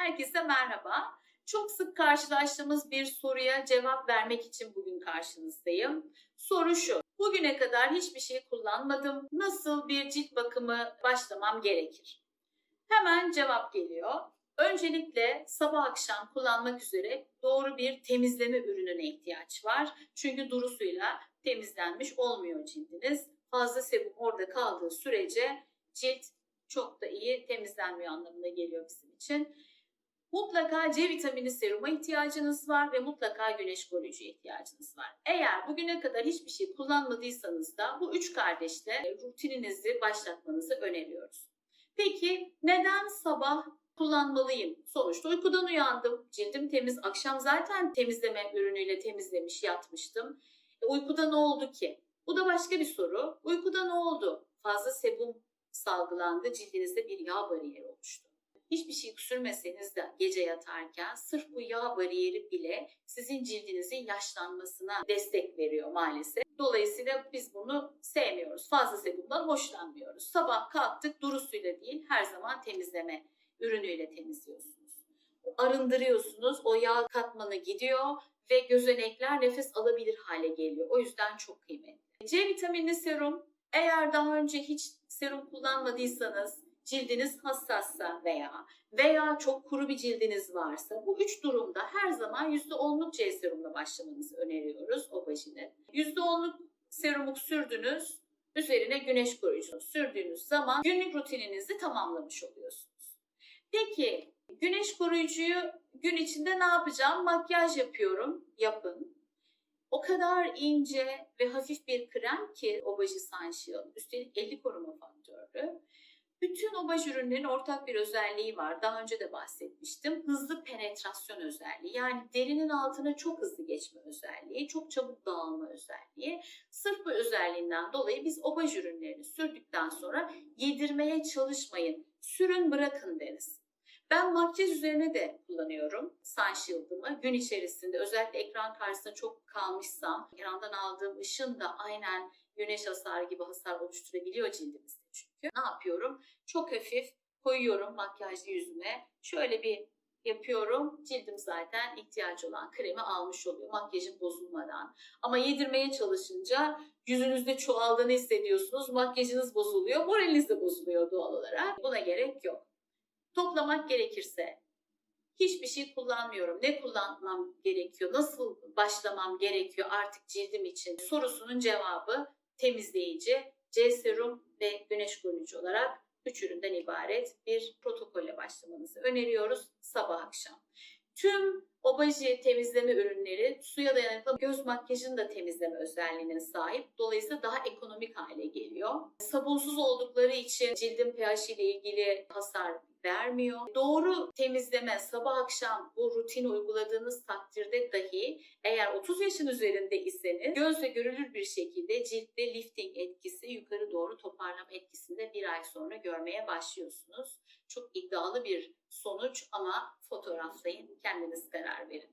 Herkese merhaba. Çok sık karşılaştığımız bir soruya cevap vermek için bugün karşınızdayım. Soru şu. Bugüne kadar hiçbir şey kullanmadım. Nasıl bir cilt bakımı başlamam gerekir? Hemen cevap geliyor. Öncelikle sabah akşam kullanmak üzere doğru bir temizleme ürününe ihtiyaç var. Çünkü duru suyla temizlenmiş olmuyor cildiniz. Fazla sebum orada kaldığı sürece cilt çok da iyi temizlenmiyor anlamına geliyor bizim için. Mutlaka C vitamini seruma ihtiyacınız var ve mutlaka güneş koruyucuya ihtiyacınız var. Eğer bugüne kadar hiçbir şey kullanmadıysanız da bu üç kardeşle rutininizi başlatmanızı öneriyoruz. Peki neden sabah kullanmalıyım? Sonuçta uykudan uyandım, cildim temiz, akşam zaten temizleme ürünüyle temizlemiş yatmıştım. E, uykuda ne oldu ki? Bu da başka bir soru. Uykuda ne oldu? Fazla sebum salgılandı, cildinizde bir yağ bariyeri oluştu. Hiçbir şey sürmeseniz de gece yatarken sırf bu yağ bariyeri bile sizin cildinizin yaşlanmasına destek veriyor maalesef. Dolayısıyla biz bunu sevmiyoruz. Fazla sebumdan hoşlanmıyoruz. Sabah kalktık duru suyla değil her zaman temizleme ürünüyle temizliyorsunuz. Arındırıyorsunuz, o yağ katmanı gidiyor ve gözenekler nefes alabilir hale geliyor. O yüzden çok kıymetli. C vitaminli serum eğer daha önce hiç serum kullanmadıysanız cildiniz hassassa veya veya çok kuru bir cildiniz varsa bu üç durumda her zaman %10'luk C serumla başlamanızı öneriyoruz obajine. %10'luk serumu sürdünüz, üzerine güneş koruyucu sürdüğünüz zaman günlük rutininizi tamamlamış oluyorsunuz. Peki güneş koruyucuyu gün içinde ne yapacağım? Makyaj yapıyorum, yapın. O kadar ince ve hafif bir krem ki Obagi Sunshine. Üstelik 50 koruma faktörü. Bütün obaj ürünlerin ortak bir özelliği var. Daha önce de bahsetmiştim. Hızlı penetrasyon özelliği. Yani derinin altına çok hızlı geçme özelliği, çok çabuk dağılma özelliği. Sırf bu özelliğinden dolayı biz obaj ürünlerini sürdükten sonra yedirmeye çalışmayın. Sürün bırakın deriz. Ben makyaj üzerine de kullanıyorum Sunshield'ımı. Gün içerisinde özellikle ekran karşısında çok kalmışsam ekrandan aldığım ışın da aynen güneş hasarı gibi hasar oluşturabiliyor cildimizde çünkü. Ne yapıyorum? Çok hafif koyuyorum makyajlı yüzüme. Şöyle bir yapıyorum. Cildim zaten ihtiyacı olan kremi almış oluyor makyajın bozulmadan. Ama yedirmeye çalışınca yüzünüzde çoğaldığını hissediyorsunuz. Makyajınız bozuluyor, moraliniz de bozuluyor doğal olarak. Buna gerek yok. Toplamak gerekirse hiçbir şey kullanmıyorum. Ne kullanmam gerekiyor? Nasıl başlamam gerekiyor artık cildim için? Sorusunun cevabı temizleyici, C serum ve güneş koruyucu olarak üç üründen ibaret bir protokolle başlamanızı öneriyoruz sabah akşam. Tüm obaji temizleme ürünleri suya dayanıklı göz makyajını da temizleme özelliğine sahip. Dolayısıyla daha ekonomik hale geliyor. Sabunsuz oldukları için cildin pH ile ilgili hasar vermiyor. Doğru temizleme sabah akşam bu rutini uyguladığınız takdirde dahi eğer 30 yaşın üzerinde iseniz gözle görülür bir şekilde ciltte lifting etkisi doğru toparlama etkisinde bir ay sonra görmeye başlıyorsunuz. Çok iddialı bir sonuç ama fotoğraflayın kendiniz karar verin.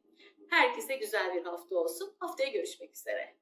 Herkese güzel bir hafta olsun. Haftaya görüşmek üzere.